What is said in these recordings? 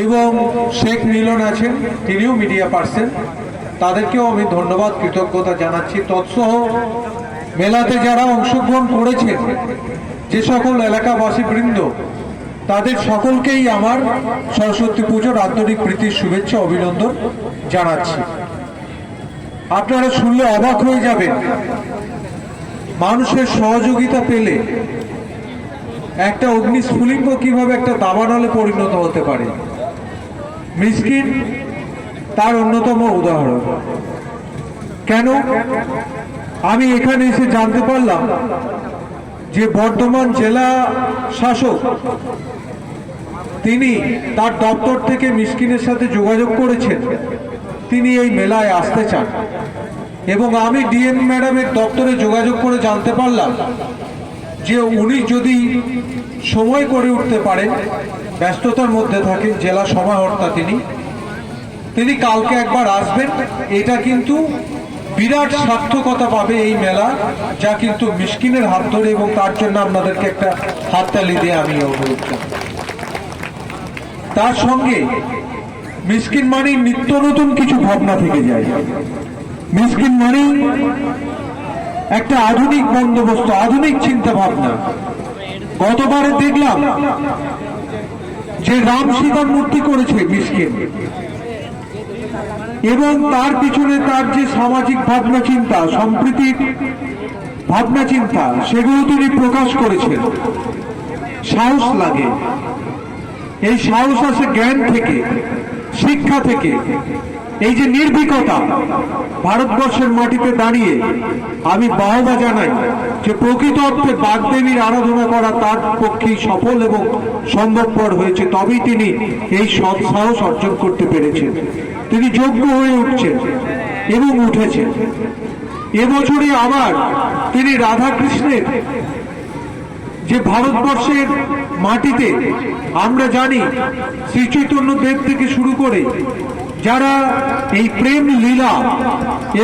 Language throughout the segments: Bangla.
এবং শেখ মিলন আছেন, তিনিও মিডিয়া পার্সন তাদেরকেও আমি ধন্যবাদ, কৃতজ্ঞতা জানাচ্ছি। তৎসহ মেলাতে যারা অংশগ্রহণ করেছেন, যে সকল এলাকাবাসী বৃন্দ তাদের সকলকেই আমার সরস্বতী পুজোর আন্তরিক প্রীতির শুভেচ্ছা, অভিনন্দন জানাচ্ছি। আপনারা শুনলে অবাক হয়ে যাবেন, মানুষের সহযোগিতা পেলে একটা অগ্নিস্ফুলিঙ্গ কীভাবে একটা দাবানলে পরিণত হতে পারে। মিসকিন তার অন্যতম উদাহরণ। কেন? আমি এখানে এসে জানতে পারলাম যে বর্ধমান জেলা শাসক, তিনি তার দপ্তর থেকে মিসকিনের সাথে যোগাযোগ করেছেন। তিনি এই মেলায় আসতে চান। এবং আমি ডিএম ম্যাডামের দপ্তরে যোগাযোগ করে জানতে পারলাম যে উনি যদি সময় করে উঠতে পারেন, ব্যস্ততার মধ্যে থাকেন, জেলা সমাহর্তা তিনি তিনি কালকে একবার আসবেন। এটা কিন্তু বিরাট সার্থকতা পাবে এই মেলা, যা কিন্তু মিসকিনের হাত ধরে এবং তার জন্য আপনাদেরকে একটা হাততালি দিয়ে আমি অনুরোধ জানাই তার সঙ্গে মিসকিন মানি নিত্য নতুন কিছু ভাবনা থেকে যায়। মিসকিন মানি একটা আধুনিক বন্দোবস্ত, আধুনিক চিন্তা ভাবনা গতবারে দেখলাম যে রাম সীতার মূর্তি করেছে মিসকিন। এবং তার পিছনে তার যে সামাজিক ভাবনা চিন্তা সম্প্রীতির ভাবনা চিন্তা, সেগুলো তিনি প্রকাশ করেছেন। সাহস লাগে। এই সাহস আছে জ্ঞান থেকে, শিক্ষা থেকে। এই যে নির্ভীকতা ভারতবর্ষের মাটিতে দাঁড়িয়ে আমি বাহবা জানাই যে প্রকৃত অর্থে বাগদেবীর আরাধনা করা তার পক্ষেই সফল এবং সম্ভবপর হয়েছে। তবেই তিনি এই সৎ সাহস অর্জন করতে পেরেছেন। তিনি যোগ্য হয়ে উঠছেন এবং উঠেছেন। এবছরে আবার তিনি রাধাকৃষ্ণের যে ভারতবর্ষের মাটিতে আমরা জানি শ্রী চৈতন্য দেব থেকে শুরু করে যারা এই প্রেম লীলা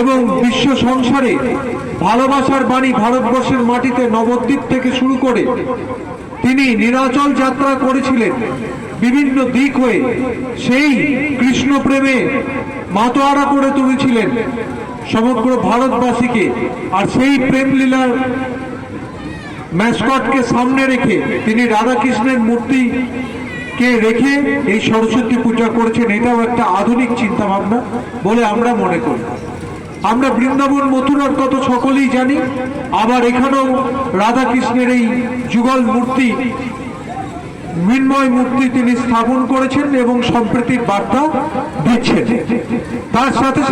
এবং বিশ্ব সংসারে ভালোবাসার বাণী ভারতবর্ষের মাটিতে নবদ্বীপ থেকে শুরু করে তিনি নীলাচল যাত্রা করেছিলেন, বিভিন্ন দিক হয়ে সেই কৃষ্ণ প্রেমে মাতোয়ারা করে তুলেছিলেন সমগ্র ভারতবাসীকে। আর সেই প্রেম লীলার ম্যাসকটকে সামনে রেখে তিনি রাধাকৃষ্ণের মূর্তি কে রেখে এই সরস্বতী পূজা করছেন, এটাও একটা আধুনিক চিন্তা ভাবনা বলে আমরা মনে করি। আমরা বৃন্দাবন, মথুরার কত সকলেই জানি, আবার এখানেও রাধাকৃষ্ণের এই যুগল মূর্তি, মৃন্ময় মূর্তি তিনি স্থাপন করেছেন এবং সম্প্রীতির বার্তা দিচ্ছেন। তার সাথে সাথে